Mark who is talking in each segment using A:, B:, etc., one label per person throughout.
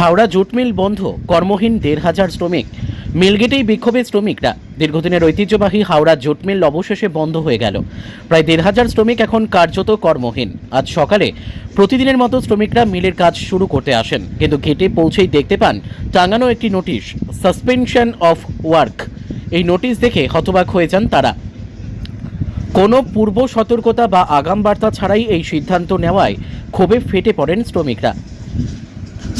A: Howrah jute mill বন্ধ, কর্মহীন দেড় হাজার শ্রমিক। মিলগেটেই বিক্ষোভে শ্রমিকরা। দীর্ঘদিনের ঐতিহ্যবাহী হাওড়া জুট মিল অবশেষে বন্ধ হয়ে গেল। প্রায় দেড় হাজার শ্রমিক এখন কার্যত কর্মহীন। আজ সকালে প্রতিদিনের মতো শ্রমিকরা মিলের কাজ শুরু করতে আসেন। কিন্তু গেটে পৌঁছেই দেখতে পান, টাঙানো একটি নোটিশ, সাসপেনশন অফ ওয়ার্ক এই নোটিশ দেখে হতবাক হয়ে যান তারা। কোনো পূর্ব সতর্কতা বা আগাম বার্তা ছাড়াই এই সিদ্ধান্ত নেওয়ায় ক্ষোভে ফেটে পড়েন শ্রমিকরা।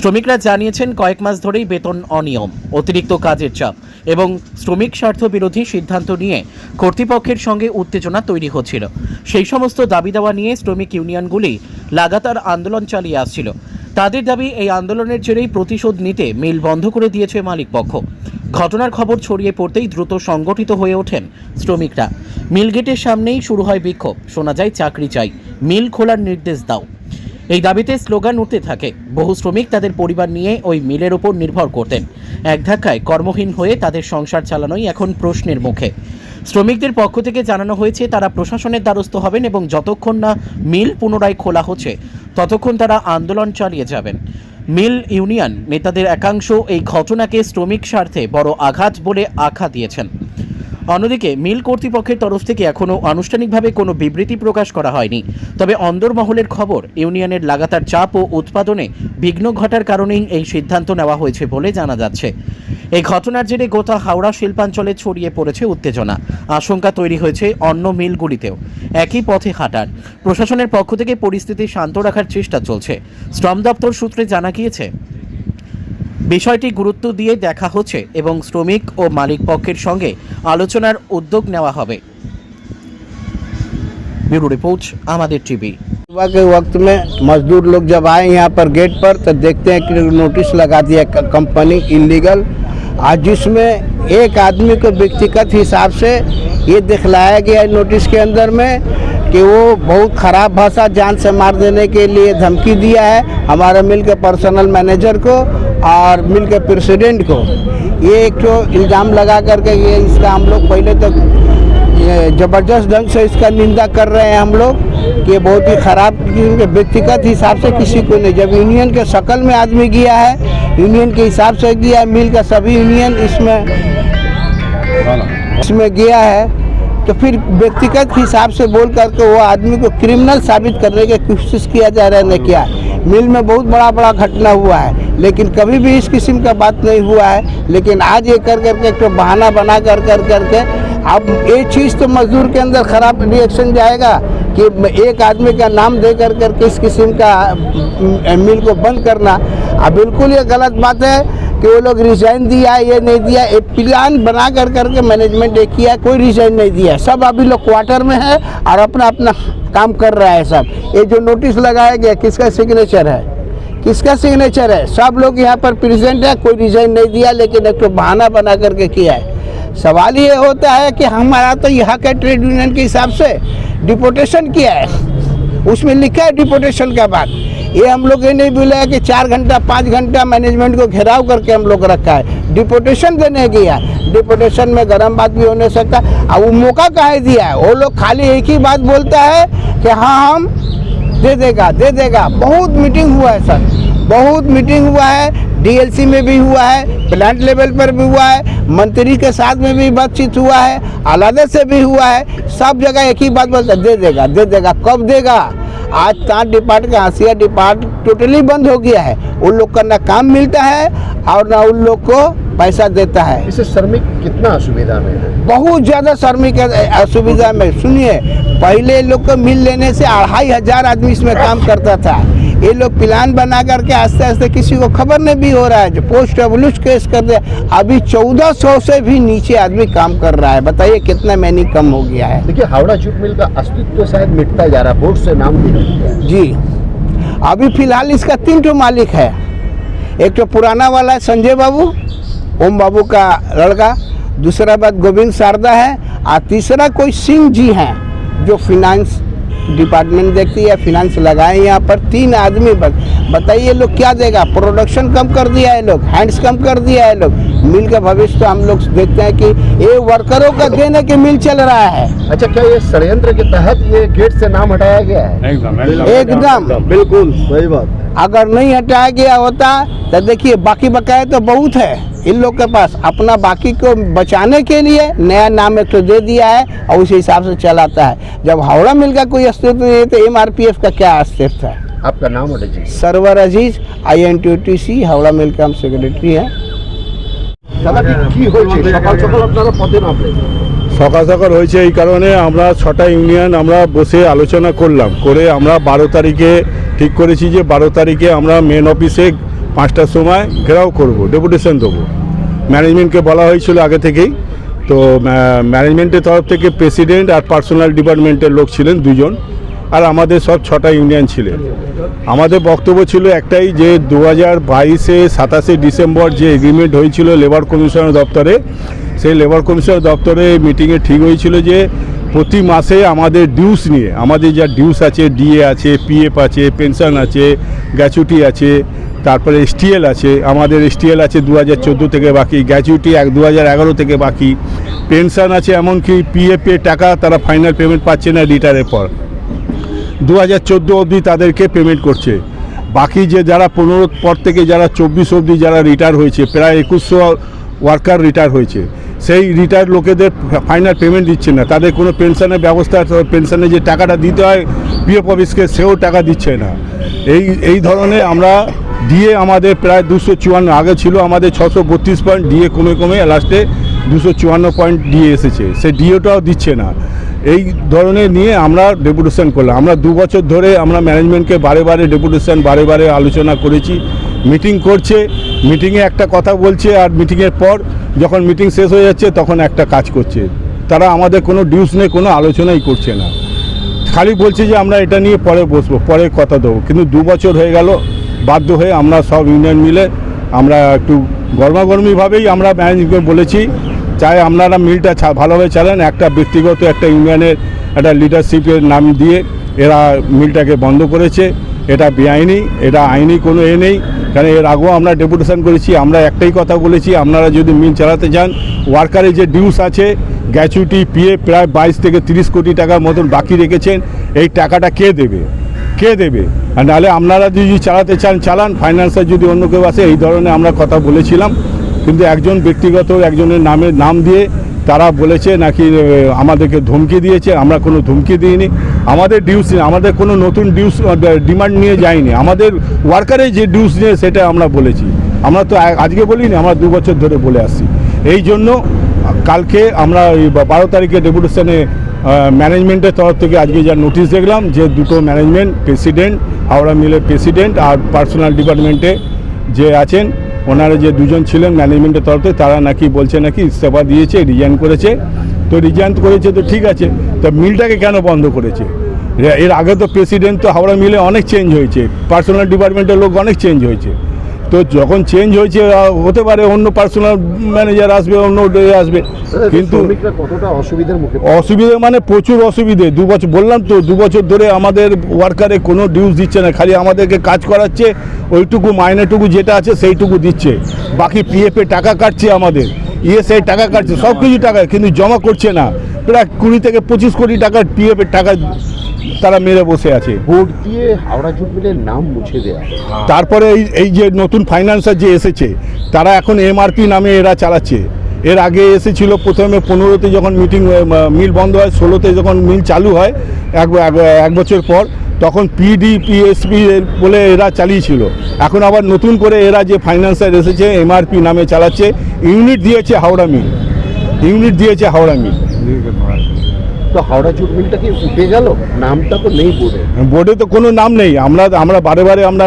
A: শ্রমিকরা জানিয়েছেন কয়েক মাস ধরেই বেতন অনিয়ম, অতিরিক্ত কাজের চাপ এবং শ্রমিক স্বার্থ বিরোধী সিদ্ধান্ত নিয়ে কর্তৃপক্ষের সঙ্গে উত্তেজনা তৈরি হচ্ছিল। সেই সমস্ত দাবি দাওয়া নিয়ে শ্রমিক ইউনিয়নগুলি লাগাতার আন্দোলন চালিয়ে আসছিল। তাদের দাবি, এই আন্দোলনের জেরেই প্রতিশোধ নিতে মিল বন্ধ করে দিয়েছে মালিকপক্ষ। ঘটনার খবর ছড়িয়ে পড়তেই দ্রুত সংগঠিত হয়ে ওঠেন শ্রমিকরা। মিল গেটের সামনেই শুরু হয় বিক্ষোভ। শোনা যায়, চাকরি চাই। মিল খোলার নির্দেশ দাও। এই দাবিতে স্লোগান উঠতে থাকে, বহু শ্রমিক তাদের পরিবার নিয়ে ওই মিলের ওপর নির্ভর করতেন। এক ধাক্কায় কর্মহীন হয়ে তাদের সংসার চালানোই এখন প্রশ্নের মুখে। শ্রমিকদের পক্ষ থেকে জানানো হয়েছে, তারা প্রশাসনের দ্বারস্থ হবেন এবং যতক্ষণ না মিল পুনরায় খোলা হচ্ছে, ততক্ষণ তারা আন্দোলন চালিয়ে যাবেন। মিল ইউনিয়ন নেতাদের একাংশ এই ঘটনাকে শ্রমিক স্বার্থে বড় আঘাত বলে আখ্যা দিয়েছেন। অন্যদিকে, মিল কর্তৃপক্ষের তরফ থেকে এখনও আনুষ্ঠানিকভাবে কোনো বিবৃতি প্রকাশ করা হয়নি। তবে অন্দরমহলের খবর, ইউনিয়নের লাগাতার চাপ ও উৎপাদনে বিঘ্ন ঘটার কারণেই এই সিদ্ধান্ত নেওয়া হয়েছে বলে জানা যাচ্ছে। এই ঘটনার জেরে গোটা হাওড়া শিল্পাঞ্চলে ছড়িয়ে পড়েছে উত্তেজনা। আশঙ্কা তৈরি হয়েছে অন্য মিলগুলিতেও। একই পথে হাঁটার। প্রশাসনের পক্ষ থেকে পরিস্থিতি শান্ত রাখার চেষ্টা চলছে। শ্রম দপ্তর সূত্রে জানা গিয়েছে বিষয়টি গুরুত্ব দিয়ে দেখা হচ্ছে এবং শ্রমিক ও মালিক পক্ষের সঙ্গে আলোচনার উদ্যোগ নেওয়া হবে ব্যুরো রিপোর্ট আমাদের টিভি
B: सुबह के वक्त में मजदूर लोग जब आए यहाँ पर गेट पर तो देखते हैं कि नोटिस लगा दिया क- कंपनी इलीगल आज जिसमें एक आदमी को व्यक्तिगत हिसाब से ये दिखलाया गया है नोटिस के अंदर में कि वो बहुत ख़राब भाषा जान से मार देने के लिए धमकी दिया है हमारे मिल के पर्सनल मैनेजर को और मिल के प्रेसिडेंट को। ये एक तो इल्ज़ाम लगा करके ये इसका हम लोग पहले तो ज़बरदस्त ढंग से इसका निंदा कर रहे हैं हम लोग कि बहुत ही खराब व्यक्तिगत हिसाब से किसी को नहीं। जब यूनियन के शक्ल में आदमी गया है यूनियन के हिसाब से गया है मिल का सभी यूनियन इसमें इसमें गया है तो फिर व्यक्तिगत हिसाब से बोल करके वो आदमी को क्रिमिनल साबित करने की कोशिश किया जा रहा है, न क्या? मिल में बहुत बड़ा बड़ा घटना हुआ है, लेकिन कभी भी इस किस्म का बात नहीं हुआ है। लेकिन आज ये कर करके एक तो बहाना बना कर कर करके, अब ये चीज़ तो मजदूर के अंदर खराब रिएक्शन जाएगा कि एक आदमी का नाम दे कर करके इस किस्म का मिल को बंद करना। अब बिल्कुल ये गलत बात है कि वो लोग रिजाइन दिया ये नहीं दिया एक प्लान बना कर करके मैनेजमेंट ने किया कोई रिजाइन नहीं दिया सब अभी लोग क्वार्टर में है और अपना अपना काम कर रहा है सब। ये जो नोटिस लगाया गया, किसका सिग्नेचर है? किसका सिग्नेचर है? सब लोग यहाँ पर प्रेजेंट है, कोई रिजाइन नहीं दिया, लेकिन एक तो बहाना बना करके किया है। सवाल ये होता है कि हमारा तो यहाँ के ट्रेड यूनियन के हिसाब से डिपोटेशन किया है। उसमें लिखा है डिपोटेशन का बात। ये हम लोग ये नहीं बोला कि चार घंटा, पाँच घंटा मैनेजमेंट को घेराव करके हम लोग रखा है। डिपोटेशन देने गया डिपोटेशन में गर्म बात भी होने सकता। है अब वो मौका काहे दिया है? वो लोग खाली एक ही बात बोलता है कि हाँ हम दे देगा दे देगा। बहुत मीटिंग हुआ है, सर। बहुत मीटिंग हुआ है। डीएलसी में भी हुआ है प्लांट लेवल पर भी हुआ है, मंत्री के साथ में भी बातचीत हुआ है, आलादे से भी हुआ है। सब जगह एक ही बात बोलता दे देगा दे देगा, कब देगा? आज तांत डिपार्ट का आसिया डिपार्ट टोटली बंद हो गया है। उन लोग का ना काम मिलता है और ना उन लोग को पैसा देता है।
C: इसे श्रमिक कितना असुविधा में है?
B: बहुत ज़्यादा श्रमिक असुविधा में। सुनिए पहले लोग को मिल लेने से अढ़ाई हज़ार आदमी इसमें काम करता था। ये लोग प्लान बना करके आस्ते आस्ते किसी को खबर नहीं भी हो रहा है जो पोस्ट एबुलिश केस कर दे अभी चौदह सौ से भी नीचे आदमी काम कर रहा है। बताइए कितना मैनी कम हो गया है?
C: देखिए हावड़ा जूट मिल का अस्तित्व शायद मिटता जा रहा है। बोर्ड से नाम भी।
B: जी। अभी फ़िलहाल इसका तीन ठो मालिक है। एक तो पुराना वाला है संजय बाबू ओम बाबू का लड़का। दूसरा बात गोविंद शारदा है। और तीसरा कोई सिंह जी हैं जो फिनांस डिपार्टमेंट देखती है फिनांस लगाए यहाँ पर तीन आदमी बस। बताइए लोग क्या देगा? प्रोडक्शन कम कर दिया है लोग हैंड्स कम कर दिया है लोग। मिल का भविष्य तो हम लोग देखते हैं कि ये वर्करों का देन है कि मिल चल रहा है।
C: अच्छा क्या ये षडयंत्र के तहत ये गेट से नाम हटाया गया है?
B: एकदम
C: बिल्कुल सही बात
B: अगर नहीं हटाया गया होता तो देखिए बाकी बकाया तो बहुत है। इन लोग के पास अपना बाकी को बचाने के लिए नया नाम एक तो दे दिया है और उसी हिसाब से चलाता है जब हावड़ा मिल का कोई अस्तित्व नहीं है तो एम का क्या अस्तित्व है
C: आपका नाम और जी
B: Sarwar Aziz I N T C Howrah mill का हम सेक्रेटरी हैं
C: দাদা ঠিক কি হয়েছে সকাল সকাল আপনারা পদে নামলেন
D: সকাল সকাল হয়েছে এই কারণে আমরা ছটা ইউনিয়ন আমরা বসে আলোচনা করলাম করে আমরা বারো তারিখে ঠিক করেছি যে বারো তারিখে আমরা মেন অফিসে পাঁচটার সময় ঘেরাও করব, ডেপুটেশন দেবো। ম্যানেজমেন্টকে বলা হয়েছিল আগে থেকেই। তো ম্যানেজমেন্টের তরফ থেকে প্রেসিডেন্ট আর পার্সোনাল ডিপার্টমেন্টের লোক ছিলেন দুজন আর আমাদের সব ছটা ইউনিয়ন ছিলেন। আমাদের বক্তব্য ছিল একটাই যে দু হাজার বাইশে সাতাশে ডিসেম্বর যে এগ্রিমেন্ট হয়েছিল লেবার কমিশনের দপ্তরে, সেই লেবার কমিশনের দপ্তরে মিটিংয়ে ঠিক হয়েছিল যে প্রতি মাসে আমাদের ডিউস নিয়ে, আমাদের যা ডিউস আছে ডিএ আছে পিএফ আছে পেনশন আছে গ্যাচুটি আছে তারপরে এসটিএল আছে, আমাদের এসটিএল আছে দু হাজার চোদ্দ থেকে বাকি গ্যাচুইটি এক দু থেকে বাকি। পেনশন আছে এমনকি পিএফ টাকা তারা ফাইনাল পেমেন্ট পাচ্ছে না রিটায়ারের পর। দু হাজার চোদ্দ অবধি তাদেরকে পেমেন্ট করছে। বাকি যে যারা পনেরো পর থেকে যারা চব্বিশ অবধি যারা রিটায়ার হয়েছে, প্রায় একুশশো ওয়ার্কার রিটায়ার হয়েছে। সেই রিটায়ার লোকেদের ফাইনাল পেমেন্ট দিচ্ছে না। তাদের কোনো পেনশনের ব্যবস্থা, পেনশনে যে টাকাটা দিতে হয় পিএফ অফিসকে সেও টাকা দিচ্ছে না। এই এই ধরনের আমরা দিয়ে আমাদের প্রায় দুশো চুয়ান্ন, আগে ছিল আমাদের ছশো বত্রিশ পয়েন্ট দিয়ে কমে কমে লাস্টে দুশো চুয়ান্ন পয়েন্ট দিয়ে এসেছে। সে ডিওটাও দিচ্ছে না। এই ধরনের নিয়ে আমরা ডেপুটেশন করলাম। আমরা দু বছর ধরে আমরা ম্যানেজমেন্টকে বারে বারে ডেপুটেশন, বারে বারে আলোচনা করেছি। মিটিং করছে। মিটিংয়ে একটা কথা বলছে আর মিটিংয়ের পর যখন মিটিং শেষ হয়ে যাচ্ছে তখন একটা কাজ করছে। তারা আমাদের কোনো ডিউস নেই, কোনো আলোচনাই করছে না। খালি বলছে যে আমরা এটা নিয়ে পরে বসবো, পরে কথা দেবো। কিন্তু দু বছর হয়ে গেল বাধ্য হয়ে আমরা সব ইউনিয়ন মিলে আমরা একটু গরমাগরমিভাবেই আমরা ম্যানেজমেন্টকে বলেছি, চাই আপনারা মিলটা ভালোভাবে চালান, একটা ব্যক্তিগত, একটা ইউনিয়নের একটা লিডারশিপের নাম দিয়ে এরা মিলটাকে বন্ধ করেছে। এটা বেআইনি, এটা আইনি কোনো এ নেই। কারণ এর আগেও আমরা ডেপুটেশন করেছি, আমরা একটাই কথা বলেছি, আপনারা যদি মিল চালাতে চান ওয়ার্কারের যে ডিউস আছে গ্যাচুইটি পিএ প্রায় বাইশ থেকে তিরিশ কোটি টাকার মতন বাকি রেখেছেন, এই টাকাটা কে দেবে? কে দেবে। আর নাহলে আপনারা যদি চালাতে চান, চালান। ফাইন্যান্সার যদি অন্য কেউ আসে, এই ধরনের আমরা কথা বলেছিলাম। কিন্তু একজন ব্যক্তিগত, একজনের নামে নাম দিয়ে তারা বলেছে নাকি আমাদেরকে ধমকি দিয়েছে। আমরা কোনো ধমকি দিইনি। আমাদের ডিউস আমাদের কোনো নতুন ডিউস ডিমান্ড নিয়ে যায়নি। আমাদের ওয়ার্কারের যে ডিউস নিয়ে, সেটা আমরা বলেছি। আমরা তো আজকে বলিনি, আমরা দু বছর ধরে বলে আসছি। এই জন্য কালকে আমরা বা- বারো তারিখে ডেপুটেশনে ম্যানেজমেন্টের তরফ থেকে আজকে যা নোটিশ দেখলাম যে দুটো ম্যানেজমেন্ট প্রেসিডেন্ট হাওড়া মিলের প্রেসিডেন্ট আর পার্সোনাল ডিপার্টমেন্টে যে আছেন, ওনারা যে দুজন ছিলেন ম্যানেজমেন্টের তরফে তারা নাকি বলছে নাকি ইস্তফা দিয়েছে রিজাইন করেছে। তো রিজাইন করেছে তো ঠিক আছে, তো মিলটাকে কেন বন্ধ করেছে? এর আগে তো প্রেসিডেন্ট তো হাওড়া মিলে অনেক চেঞ্জ হয়েছে পার্সোনাল ডিপার্টমেন্টের লোক অনেক চেঞ্জ হয়েছে। তো যখন চেঞ্জ হয়েছে হতে পারে অন্য পার্সোনাল ম্যানেজার আসবে অন্য আসবে। কিন্তু অসুবিধে মানে প্রচুর অসুবিধে। দু বছর বললাম তো দু বছর ধরে আমাদের ওয়ার্কারে কোনো ডিউজ দিচ্ছে না। খালি আমাদেরকে কাজ করাচ্ছে ওইটুকু মাইনেটুকু যেটা আছে সেইটুকু দিচ্ছে। বাকি পিএফে টাকা কাটছে আমাদের। ইএসআই টাকা কাটছে সব কিছু টাকা কিন্তু জমা করছে না। প্রায় কুড়ি থেকে পঁচিশ কোটি টাকার পিএফের টাকা তারা মেরে বসে আছে।
C: ভোট দিয়ে হাওড়া জুট মিলের নাম মুছে দেওয়া
D: তারপরে এই এই যে নতুন ফাইন্যান্সার যে এসেছে তারা এখন এমআরপি নামে এরা চালাচ্ছে। এর আগে এসেছিল প্রথমে পনেরোতে যখন মিটিং মিল বন্ধ হয় ষোলোতে যখন মিল চালু হয় এক- এক বছর পর তখন পিডি পিএসপি বলে এরা চালিয়েছিল। এখন আবার নতুন করে এরা যে ফাইন্যান্সার এসেছে এমআরপি নামে চালাচ্ছে ইউনিট দিয়েছে হাওড়া মিল ইউনিট দিয়েছে হাওড়া মিল
C: তো হাওড়া জুট মিলটা কি উঠে গেল? নামটা তো নেই বোর্ডে।
D: বোর্ডে তো কোনো নাম নেই। আমরা আমরা বারে বারে আমরা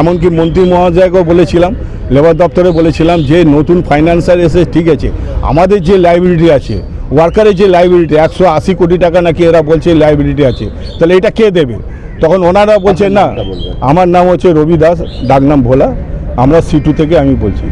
D: এমনকি মন্ত্রী মহাশয়কেও বলেছিলাম লেবার দপ্তরে বলেছিলাম যে নতুন ফাইন্যান্সার এসে ঠিক আছে আমাদের যে লাইবিলিটি আছে ওয়ার্কারের যে লাইবিলিটি একশো আশি কোটি টাকা নাকি এরা বলছে লাইবিলিটি আছে তাহলে এটা কে দেবে? তখন ওনারা বলছেন না আমার নাম হচ্ছে রবি দাস ডাকনাম ভোলা আমরা সিটু থেকে আমি বলছি।